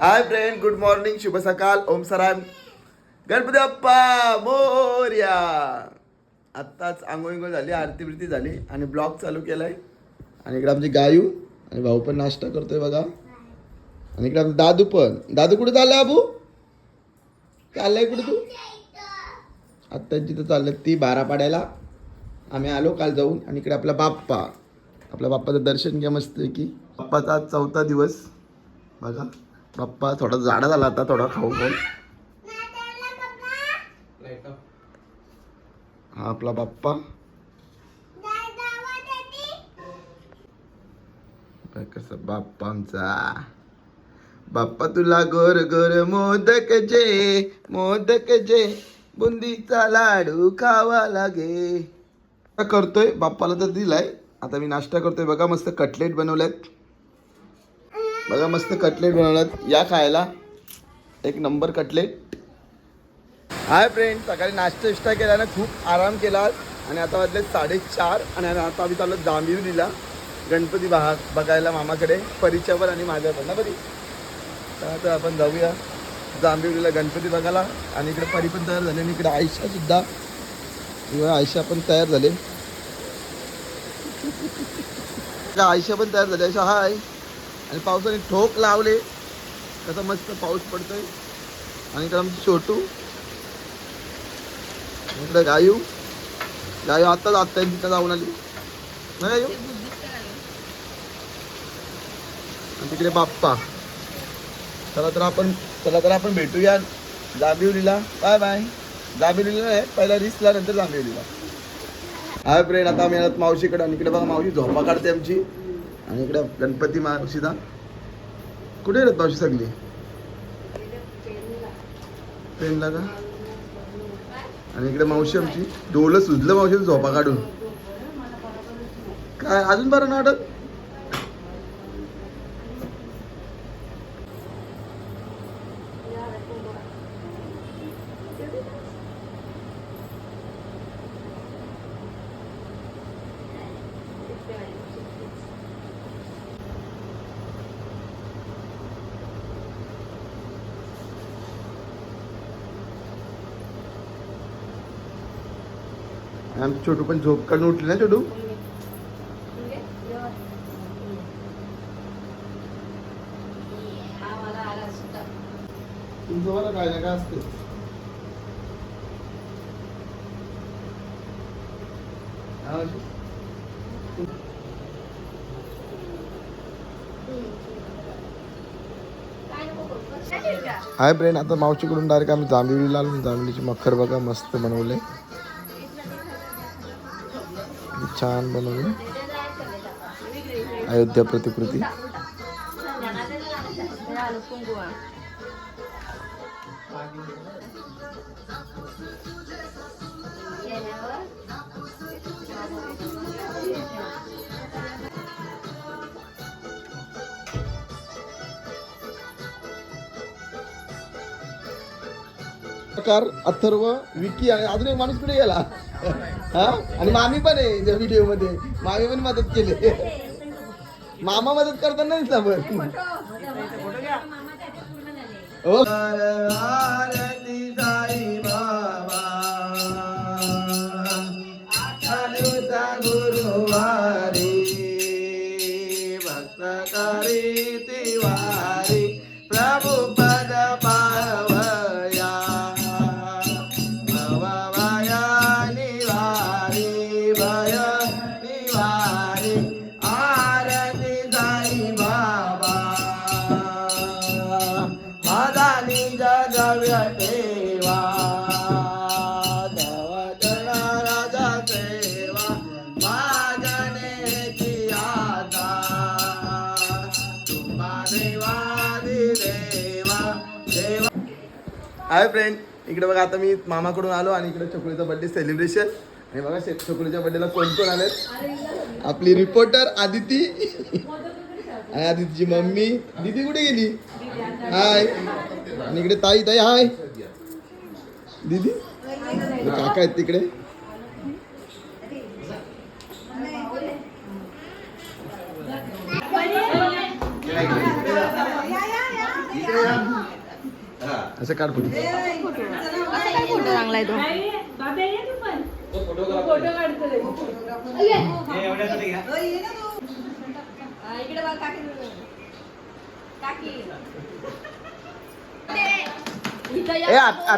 Hi friend good morning शुभ सकाळ ओम सराय गणपती अप्पा मोर्या आत्ताच आंघोळ झाली आरती बिरती झाली आणि ब्लॉग चालू केलाय. आणि इकडे आमची गायू आणि भाऊ पण नाश्ता करतोय बघा. आणि इकडे आमचा दादू पण. दादू कुठे चाललाय अबू? चाललाय कुठे तू? आत्ता जिथं चाललंय ती बारा पाड्याला आम्ही आलो काल जाऊन आणि इकडे आपला बाप्पा. आपल्या बाप्पाचं दर्शन घ्या मस्त की बाप्पाचा आज चौथा दिवस. बघा. पप्पा थोडा जाडा झाला आता थोडा खाऊ खाऊ हा आपला बाप्पा कस कसा बाप्पा आमचा. बाप्पा तुला गोर गोर मोदक जे मोदक जे. बुंदीचा लाडू खावा लागे. आता करतोय बाप्पाला तर दिलाय. आता मी नाश्ता करतोय. बघा मस्त कटलेट बनवल्यात. बघा मस्त कटलेट बनवल्यात या खायला. एक नंबर कटलेट. हाय फ्रेंड सकाळी नाश्ता विष्टा केला ना खूप आराम केला. आणि आता वाजले साडेचार आणि आता आम्ही चाललो जांभिवलीला गणपती बहा बघायला मामाकडे परीच्यावर आणि माझ्यावर. ना परी तर आपण जाऊया. जांभिवलीला गणपती बघायला. आणि इकडे परी पण तयार झाले आणि इकडे आयशा सुद्धा. आयशा पण तयार झाले. आयशा पण तयार झाली. आयशा हाय आणि पावसाने ठोक लावले. कसा मस्त पाऊस पडतोय. आणि इकडं आमची छोटू. इकडे गायू. गायू आत्ताच आत्ता तिथं जाऊन आली. नाही गायू? आणि तिकडे बाप्पा. चला तर आपण चला तर आपण भेटूया जांबिवलीला बाय बाय. जांबिवलीला नाही पहिला रिसला नंतर जांबिवलीला हाय फ्रेंड आता मी आता मावशीकडे. आणि इकडे बघा मावशी झोपा काढते आमची. आणि इकडे गणपती मावशीदा कुठे येतात मावशी सगळी? ट्रेनला का? आणि इकडे मावशी आमची. डोलं सुजलं मावशी झोपा काढून. काय अजून बरं ना वाटत आमची छोटू पण झोप काढून उठली ना छोटू? तुमचं काय ना काय असते हाय ब्रेन आता मावशीकडून डायरेक्ट आम्ही जांभिवलीला आलो जांभिवलीची मखर बघा मस्त बनवले छान बनवले. अयोध्या प्रतिकृती. प्रकार अथर्व विकी आणि अजून एक माणूस कुठे गेला. हा? आणि मामी पण आहे त्या व्हिडिओमध्ये मामी पण मदत केली. मामा मदत करताना दिसला पण हो. हाय फ्रेंड इकडे बघा आता मी मामाकडून आलो आणि इकडे चकुलीचा बर्थडे सेलिब्रेशन आणि बघा चकुलीच्या बर्थडेला कोण कोण आलेत? आपली रिपोर्टर आदिती आणि आदितीची मम्मी. दीदी कुठे गेली? हाय आणि इकडे ताई ताई हाय दीदी? काका आहेत तिकडे इकडे या. असं काढ फोटो. असा काय फोटो चांगला आहे तो? हा,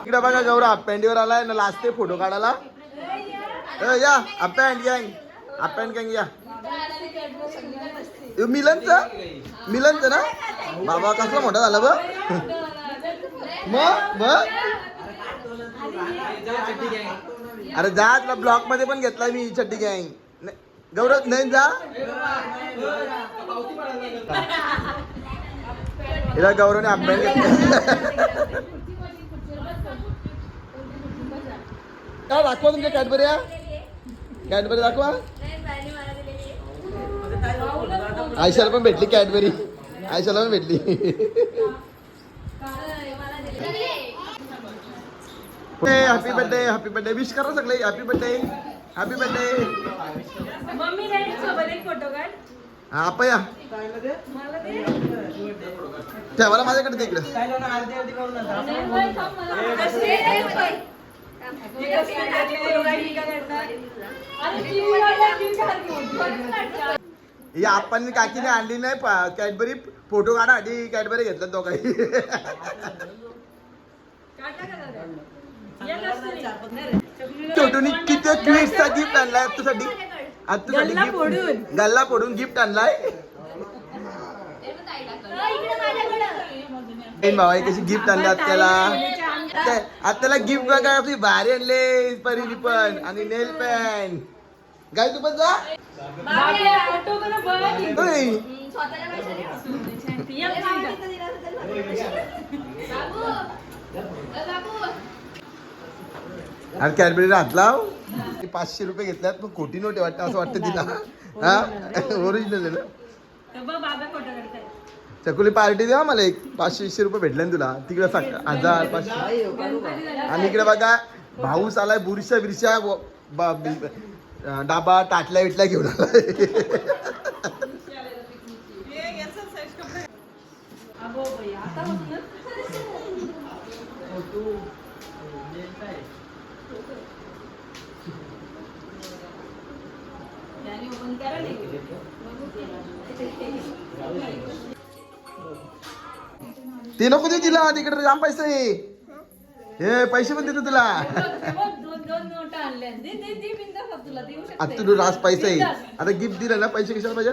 इकडे बघ गौरव पॅन्टीवर आलाय ना लाजते फोटो काढायला. ए, या. पॅन्ट गँग. पॅन्ट गँग या. हे मिलनच मिलनचं ना? बाबा कसला मोठा झाला बघ. मग मग अरे जा तुला ब्लॉकमध्ये पण घेतलाय मी छट्टी गँग गौरव नाही जा. हिला गौरवने अभ्यास घेतला काय दाखवा तुमच्या कॅडबरी कॅडबरी दाखवा. आयशाला पण भेटली कॅडबरी. आयशाला पण भेटली. Happy birthday happy birthday wish करा सगळे. हॅपी बर्थडे हॅपी बर्थडे हा ते ठेवायला माझ्याकडे तिकडे ही आपण काकीने आणली नाही? कॅडबरी फोटो काढा आणि कॅडबरी घेतला तो काही. छोटूनी किती गिफ्ट आणलाय आज तुझ्यासाठी गल्ला फोडून. गिफ्ट आणलाय. भावा कशी गिफ्ट आणली त्याला आत्याला गिफ्ट बघा आपली भारी आणले परीनी पण आणि नेल पॅन गाय तू पण जा. आणि कॅडबरी हातला पाचशे रुपये घेतल्यात पण खोटी नोट वाटतं असं वाटतं तिला. हा? ओरिजिनल आहे ना. चकुली पार्टी द्या मला एक. पाचशे वीसशे रुपये भेटले ना तुला. तिकडे हजार पाचशे. आणि इकडे बघा भाऊस आलाय बुरशा बिरशा डाबा टाटल्या विटल्या घेऊन. ते नको दे तिला तिकडे जाम पैसे. हे पैसे पण देतो तुला दे दे दे बिंदास तुला देऊ शकते. आता तुला रास पैसे आहे. बिनधास्त. आता गिफ्ट दिलं ना पैसे कशाला पाहिजे?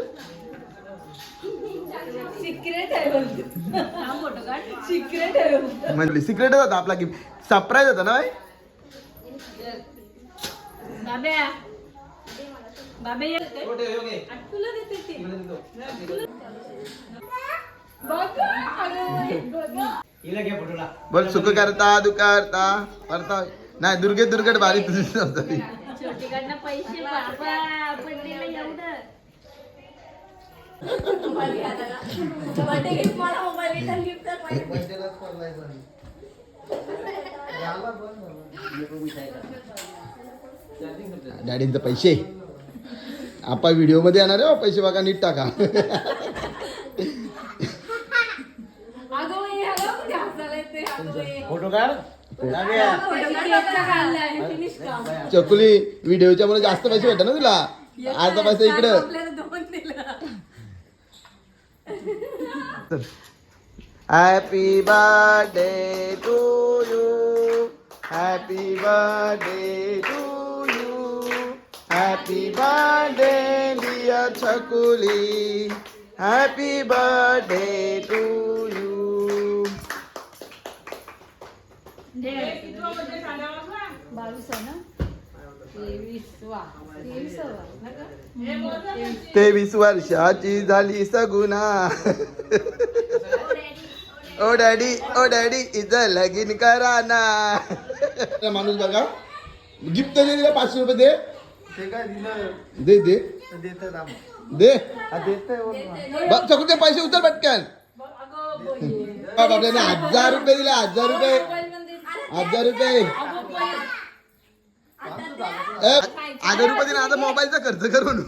सिक्रेट आहे बोलतो. हा फोटो काढ. सिक्रेट आहे बोलतो. म्हणजे सिक्रेटच होता आपला गिफ्ट सरप्राईज होता ना? बाब्या. बाबे ये आ, तुला देते ते. तुला- बघ, अगं, बघ. बोल सुख करता दुःख करता करता नाही दुर्गे दुर्गट बारी तुझी जबाबदारी. डॅडींचे पैसे. आपा व्हिडिओमध्ये येणार आहे पैसे बघा नीट टाका अगं बाई, अगं, कुठे हसायला येते, अगं बाई. फोटो काढ. चकुली व्हिडिओच्या मुळे जास्त पैसे भेटतात ना तुला? अर्धा पैसा इकडं. Happy birthday to you happy birthday to you happy birthday dear Chhakuli happy birthday to you बावीस आहे ना? तेवीस वर्षाची झाली सगुना ओ डॅडी ओ डॅडी इज लगीन करा ना. माणूस बघा. गिफ्ट दे दिला पाचशे रुपये दे. ते काय दिलं? दे दे. दे. बघ चकुले पैसे उचल पटकन. आपल्याला हजार रुपये दिले हजार रुपये. हजार रुपये. हजार रुपये आता मोबाईलचा खर्च करून